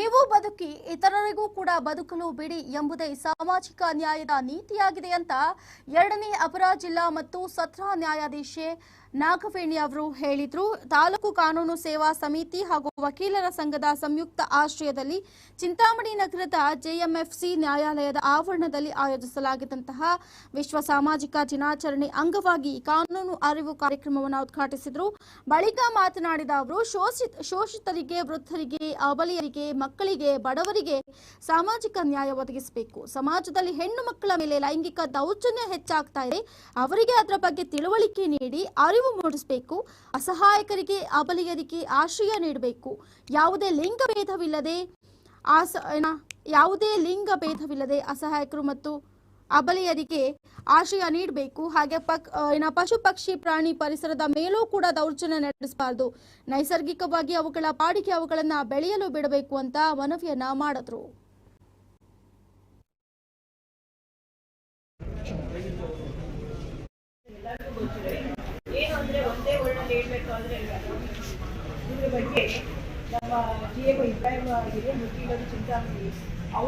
ನೀವು ಬದುಕಿ ಇತರರಿಗೂ ಕೂಡ ಬದುಕಲು ಬಿಡಿ ಎಂಬುದೇ ಸಾಮಾಜಿಕ ನ್ಯಾಯದ ನೀತಿಯಾಗಿದೆ ಅಂತ ಎರಡನೇ ಅಪರ ಜಿಲ್ಲಾ ಮತ್ತು ಸತ್ರ ನ್ಯಾಯಾಧೀಶೆ ನಾಗವೇಣಿ ಅವರು ಹೇಳಿದ್ರು. ತಾಲೂಕು ಕಾನೂನು ಸೇವಾ ಸಮಿತಿ ಹಾಗೂ ವಕೀಲರ ಸಂಘದ ಸಂಯುಕ್ತ ಆಶ್ರಯದಲ್ಲಿ ಚಿಂತಾಮಣಿ ನಗರದ ಜೆಎಂಎಫ್ಸಿ ನ್ಯಾಯಾಲಯದ ಆವರಣದಲ್ಲಿ ಆಯೋಜಿಸಲಾಗಿದ್ದಂತಹ ವಿಶ್ವ ಸಾಮಾಜಿಕ ದಿನಾಚರಣೆ ಅಂಗವಾಗಿ ಕಾನೂನು ಅರಿವು ಕಾರ್ಯಕ್ರಮವನ್ನು ಉದ್ಘಾಟಿಸಿದರು. ಬಳಿಕ ಮಾತನಾಡಿದ ಅವರು ಶೋಷಿತ ಶೋಷಿತರಿಗೆ, ವೃದ್ಧರಿಗೆ ಅಬಲಿಯರಿಗೆ ಮಕ್ಕಳಿಗೆ, ಬಡವರಿಗೆ ಸಾಮಾಜಿಕ ನ್ಯಾಯ ಒದಗಿಸಬೇಕು. ಸಮಾಜದಲ್ಲಿ ಹೆಣ್ಣು ಮಕ್ಕಳ ಮೇಲೆ ಲೈಂಗಿಕ ದೌರ್ಜನ್ಯ ಹೆಚ್ಚಾಗ್ತಾ ಇದೆ. ಅವರಿಗೆ ಅದರ ಬಗ್ಗೆ ತಿಳುವಳಿಕೆ ನೀಡಿ, ಅರಿವು ಮೂಡಿಸಬೇಕು. ಅಸಹಾಯಕರಿಗೆ ಅಬಲಿಯರಿಗೆ ಆಶ್ರಯ ನೀಡಬೇಕು. ಯಾವುದೇ ಲಿಂಗ ಭೇದವಿಲ್ಲದೆ ಆಸ ಯಾವುದೇ ಲಿಂಗ ಭೇದವಿಲ್ಲದೆ ಅಸಹಾಯಕರು ಮತ್ತು ಅಬಲೆಯರಿಗೆ ಆಶ್ರಯ ನೀಡಬೇಕು. ಹಾಗೆ ಪಕ್ ಏನ ಪಶು ಪಕ್ಷಿ ಪ್ರಾಣಿ ಪರಿಸರದ ಮೇಲೂ ಕೂಡ ದೌರ್ಜನ್ಯ ನಡೆಸಬಾರ್ದು. ನೈಸರ್ಗಿಕವಾಗಿ ಅವುಗಳ ಪಾಡಿಗೆ ಅವುಗಳನ್ನ ಬೆಳೆಯಲು ಬಿಡಬೇಕು ಅಂತ ಮನವಿಯನ್ನ ಮಾಡಿದ್ರು.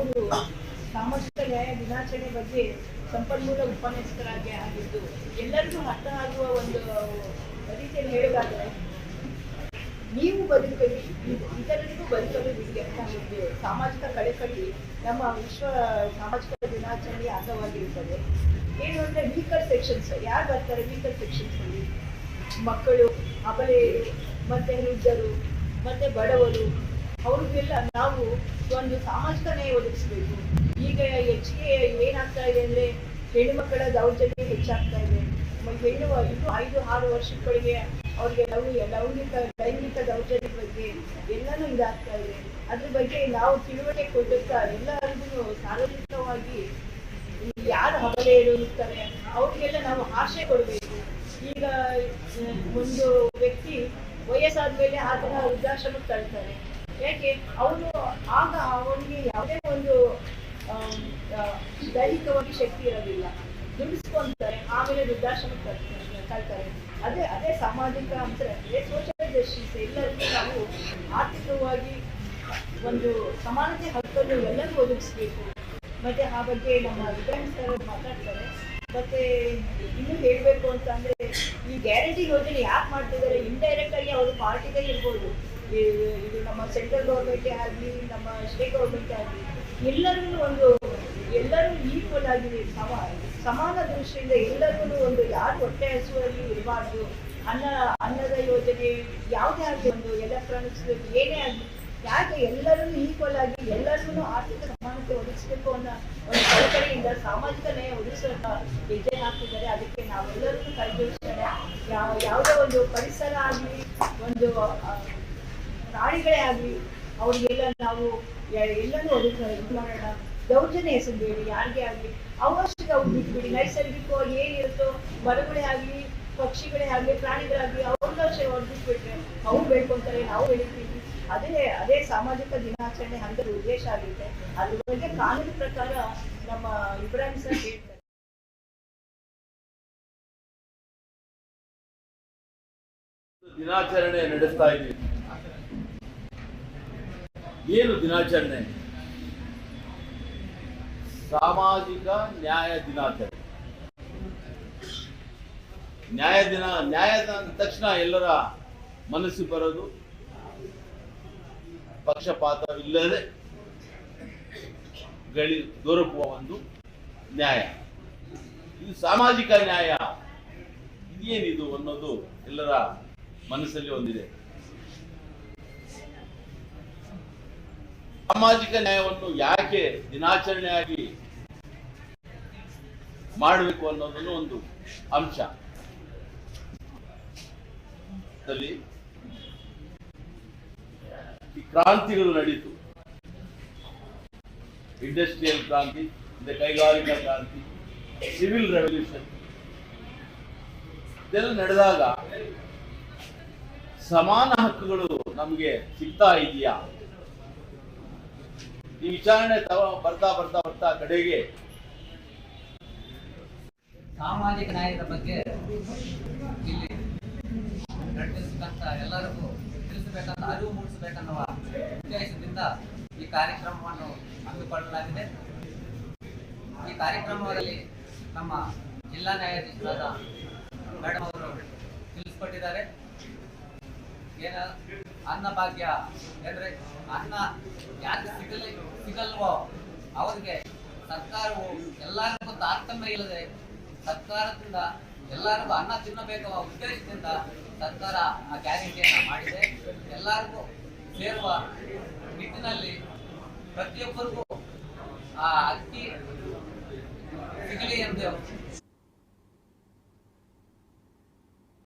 ನಮ್ಮ ಸಾಮಾಜಿಕ ನ್ಯಾಯ ದಿನಾಚರಣೆ ಬಗ್ಗೆ ಸಂಪನ್ಮೂಲ ಉಪನ್ಯಾಸಕರಾಗಿ ಆಗಿದ್ದು ಎಲ್ಲರಿಗೂ ಅರ್ಥ ಆಗುವ ಒಂದು ರೀತಿಯಲ್ಲಿ ಹೇಳೋದಾದ್ರೆ, ನೀವು ಬದುಕಲಿ ಇತರರಿಗೂ ಬದುಕಲು ಬಿಡಿ ಅಂತ ಒಂದು ಸಾಮಾಜಿಕ ಕಳಕಳಿ ನಮ್ಮ ವಿಶ್ವ ಸಾಮಾಜಿಕ ದಿನಾಚರಣೆಯ ಅಂಗವಾಗಿರುತ್ತದೆ. ಏನು ಅಂದ್ರೆ ವೀಕರ್ ಸೆಕ್ಷನ್ಸ್ ಯಾರು ಬರ್ತಾರೆ ವೀಕರ್ ಸೆಕ್ಷನ್ಸ್ ಅಲ್ಲಿ? ಮಕ್ಕಳು ಅಬಲೆಯರು ಮತ್ತೆ ವೃದ್ಧರು, ಮತ್ತೆ ಬಡವರು, ಅವ್ರಿಗೆಲ್ಲ ನಾವು ಒಂದು ಸಾಮಾಜಿಕ ನ್ಯಾಯ ಒದಗಿಸ್ಬೇಕು. ಈಗ ಹೆಚ್ಚಿಗೆ ಏನಾಗ್ತಾ ಇದೆ ಅಂದ್ರೆ ಹೆಣ್ಣು ಮಕ್ಕಳ ದೌರ್ಜನ್ಯ ಹೆಚ್ಚಾಗ್ತಾ ಇದೆ. ಹೆಣ್ಣು ಇನ್ನು ಐದು, ಆರು ವರ್ಷಗಳಿಗೆ ಅವ್ರಿಗೆ ಲೌಂಗಿಕ ಲೈಂಗಿಕ ಲೈಂಗಿಕ ದೌರ್ಜನ್ಯ ಬಗ್ಗೆ ಎಲ್ಲಾನು ಇದಾಗ್ತಾ ಇದೆ. ಅದ್ರ ಬಗ್ಗೆ ನಾವು ತಿಳುವಳಿಕೆ ಕೊಡುತ್ತಾ ಎಲ್ಲರಿಗೂ ಸಾರ್ವಜನಿಕವಾಗಿ ಯಾರು ಹಬಲೆಯರು ಇರುತ್ತಾರೆ, ಅವ್ರಿಗೆಲ್ಲ ನಾವು ಆಶೆ ಕೊಡಬೇಕು. ಈಗ ಒಂದು ವ್ಯಕ್ತಿ ವಯಸ್ಸಾದ ಮೇಲೆ ಆತನ ವೃದ್ಧಾಶ್ರಮಕ್ಕೆ ತಳ್ತಾರೆ ಯಾಕೆ? ಅವನು ಆಗ ಅವನಿಗೆ ಯಾವುದೇ ಒಂದು ದೈಹಿಕವಾಗಿ ಶಕ್ತಿ ಇರೋದಿಲ್ಲ. ದುಡಿಸ್ಕೊಂತಾರೆ, ಆಮೇಲೆ ವೃದ್ಧಾಶ್ರಮಕ್ಕೆ ಕಲ್ತಾರೆ ಅದೇ ಅದೇ ಸಾಮಾಜಿಕ ಅಂತರ ಅಂದ್ರೆ ಸೋಷಿಯಲ್ ಎಲ್ಲರಿಗೂ ನಾವು ಆರ್ಥಿಕವಾಗಿ ಒಂದು ಸಮಾನತೆ ಹಕ್ಕನ್ನು ಎಲ್ಲರಿಗೂ ಒದಗಿಸ್ಬೇಕು. ಮತ್ತೆ ಆ ಬಗ್ಗೆ ನಮ್ಮ ವಿಧಾನ ಸರ್ ಮಾತಾಡ್ತಾರೆ. ಮತ್ತೆ ಇನ್ನೂ ಹೇಳಬೇಕು ಅಂತಂದ್ರೆ ಈ ಗ್ಯಾರಂಟಿ ಯೋಜನೆ ಯಾಕೆ ಮಾಡ್ತಿದ್ದಾರೆ? ಇಂಡೈರೆಕ್ಟ್ ಆಗಿ ಅವರು ಪಾರ್ಟಿಗೆ ಇರ್ಬೋದು. ಇದು ನಮ್ಮ ಸೆಂಟ್ರಲ್ ಗೌರ್ಮೆಂಟ್ ಆಗಲಿ, ನಮ್ಮ ಸ್ಟೇಟ್ ಗೌರ್ಮೆಂಟ್ ಆಗಲಿ. ಎಲ್ಲರಿಗೂ ಒಂದು, ಎಲ್ಲರೂ ಈಕ್ವಲ್ ಆಗಿ ಸಮ, ಸಮಾನ ದೃಷ್ಟಿಯಿಂದ ಎಲ್ಲರೂ ಒಂದು ಯಾರು ಹೊಟ್ಟೆ ಹಸುವಲ್ಲಿ ಇರಬಾರ್ದು ಅನ್ನ, ಅನ್ನದ ಯೋಜನೆ ಯಾವುದೇ ಆಗಲಿ ಒಂದು ಎಲೆಕ್ಟ್ರಾನಿಕ್ಸ್ ಏನೇ ಆಗಲಿ ಯಾಕೆ ಎಲ್ಲರೂ ಈಕ್ವಲ್ ಆಗಿ ಎಲ್ಲರೂ ಆರ್ಥಿಕ ಸಮಾನತೆ ಒದಗಿಸಬೇಕು ಅನ್ನೋ ಒಂದು ಕಳಕಳಿಯಿಂದ ಸಾಮಾಜಿಕ ನ್ಯಾಯ ಒದಗಿಸೋಣ ಹೆಜ್ಜೆ ಹಾಕಿದ್ದಾರೆ. ಅದಕ್ಕೆ ನಾವೆಲ್ಲರೂ ಕೈ ಜೋಡಿಸೋಣ ಯಾವ, ಯಾವುದೇ ಒಂದು ಪರಿಸರ ಆಗಲಿ, ಒಂದು ಪ್ರಾಣಿಗಳೇ ಆಗಲಿ ಅವ್ರಿಗೆಲ್ಲ ನಾವು ಎಲ್ಲಾನು ಎಲ್ಲನೂ ಒದಗಿಸ ಇದು ಮಾಡೋಣ ದೌರ್ಜನ್ಯ ಎಸಗಬೇಡಿ ಯಾರಿಗೆ ಆಗಲಿ. ಅವಶ್ಯಕ ಅವ್ರು ಬಿಟ್ಬಿಡಿ. ನೈಸರ್ಗಿಕವಾಗಿ ಏನಿರುತ್ತೋ ಮರಗಳೇ ಆಗಲಿ, ಪಕ್ಷಿಗಳೇ ಆಗಲಿ, ಪ್ರಾಣಿಗಳಾಗಲಿ, ಅವ್ರನ್ನ ಹೊಡೆದ್ಬಿಟ್ರೆ ಅವ್ರು ಬೆಳ್ಕೊಂತಾರೆ ನಾವು ಬೆಳಿತೀವಿ ಅದೇ ಅದೇ ಸಾಮಾಜಿಕ ದಿನಾಚರಣೆ ಅಂದ್ರೆ ಉದ್ದೇಶ ಆಗಿದೆ ಅದ್ರ ಬಗ್ಗೆ ಕಾನೂನು ಪ್ರಕಾರ ನಮ್ಮ ಇಬ್ರಾಹಿಂ ಸರ್ ಹೇಳ್ತಾರೆ. ದಿನಾಚರಣೆ ನಡೆಸ್ತಾ ಇದ್ದೀವಿ. ಏನು ದಿನಾಚರಣೆ? ಸಾಮಾಜಿಕ ನ್ಯಾಯ ದಿನಾಚರಣೆ. ನ್ಯಾಯ ದಿನ ನ್ಯಾಯದ ತಕ್ಷಣ ಎಲ್ಲರ ಮನಸ್ಸು ಬರೋದು. ಪಕ್ಷಪಾತವಿಲ್ಲದೆ ಗಳಿ ದೊರಕುವ ಒಂದು ನ್ಯಾಯ. ಇದು ಸಾಮಾಜಿಕ ನ್ಯಾಯ. ಇದೇನಿದು ಅನ್ನೋದು ಎಲ್ಲರ ಮನಸ್ಸಲ್ಲಿ ಒಂದಿದೆ. ಸಾಮಾಜಿಕ ನ್ಯಾಯವನ್ನು ಯಾಕೆ ದಿನಾಚರಣೆಯಾಗಿ ಮಾಡಬೇಕು ಅನ್ನೋದನ್ನು ಒಂದು ಅಂಶ. ಈ ಕ್ರಾಂತಿಗಳು ನಡೀತು. ಇಂಡಸ್ಟ್ರಿಯಲ್ ಕ್ರಾಂತಿ, ಮತ್ತೆ ಕೈಗಾರಿಕಾ ಕ್ರಾಂತಿ ಸಿವಿಲ್ ರೆವಲ್ಯೂಷನ್ ಇದೆಲ್ಲ ನಡೆದಾಗ ಸಮಾನ ಹಕ್ಕುಗಳು ನಮಗೆ ಸಿಗ್ತಾ ಇದೆಯಾ? ಈ ವಿಚಾರಣೆ ಬರ್ತಾ ಬರ್ತಾ ಬರ್ತಾ ಕಡೆಗೆ ಸಾಮಾಜಿಕ ನ್ಯಾಯದ ಬಗ್ಗೆ ಇಲ್ಲಿ ಎಲ್ಲರಿಗೂ ತಿಳಿಸಬೇಕಂತ, ಅರಿವು ಮೂಡಿಸಬೇಕನ್ನುವ ಉದ್ದೇಶದಿಂದ ಈ ಕಾರ್ಯಕ್ರಮವನ್ನು ಹಮ್ಮಿಕೊಳ್ಳಲಾಗಿದೆ. ಈ ಕಾರ್ಯಕ್ರಮದಲ್ಲಿ ನಮ್ಮ ಜಿಲ್ಲಾ ನ್ಯಾಯಾಧೀಶರಾದ ಮೇಡಮ್ ಅವರು ತಿಳಿಸ್ಕೊಟ್ಟಿದ್ದಾರೆ. ಏನ ಅನ್ನಭಾಗ್ಯ ಅಂದ್ರೆ ಅನ್ನ ಯಾಕೆ ಸಿಗಲಿ ಸಿಗಲ್ವೋ? ಅವರಿಗೆ ಸರ್ಕಾರವು ಎಲ್ಲರಿಗೂ ತಾರತಮ್ಯ ಇಲ್ಲದೆ ಸರ್ಕಾರದಿಂದ ಎಲ್ಲರಿಗೂ ಅನ್ನ ತಿನ್ನಬೇಕು ಉದ್ದೇಶದಿಂದ ಸರ್ಕಾರ ಆ ಗ್ಯಾರಂಟಿಯನ್ನು ಮಾಡಿದೆ. ಎಲ್ಲರಿಗೂ ಸೇರುವ ನಿಟ್ಟಿನಲ್ಲಿ ಪ್ರತಿಯೊಬ್ಬರಿಗೂ ಆ ಅಕ್ಕಿ ಸಿಗಲಿ ಎಂದು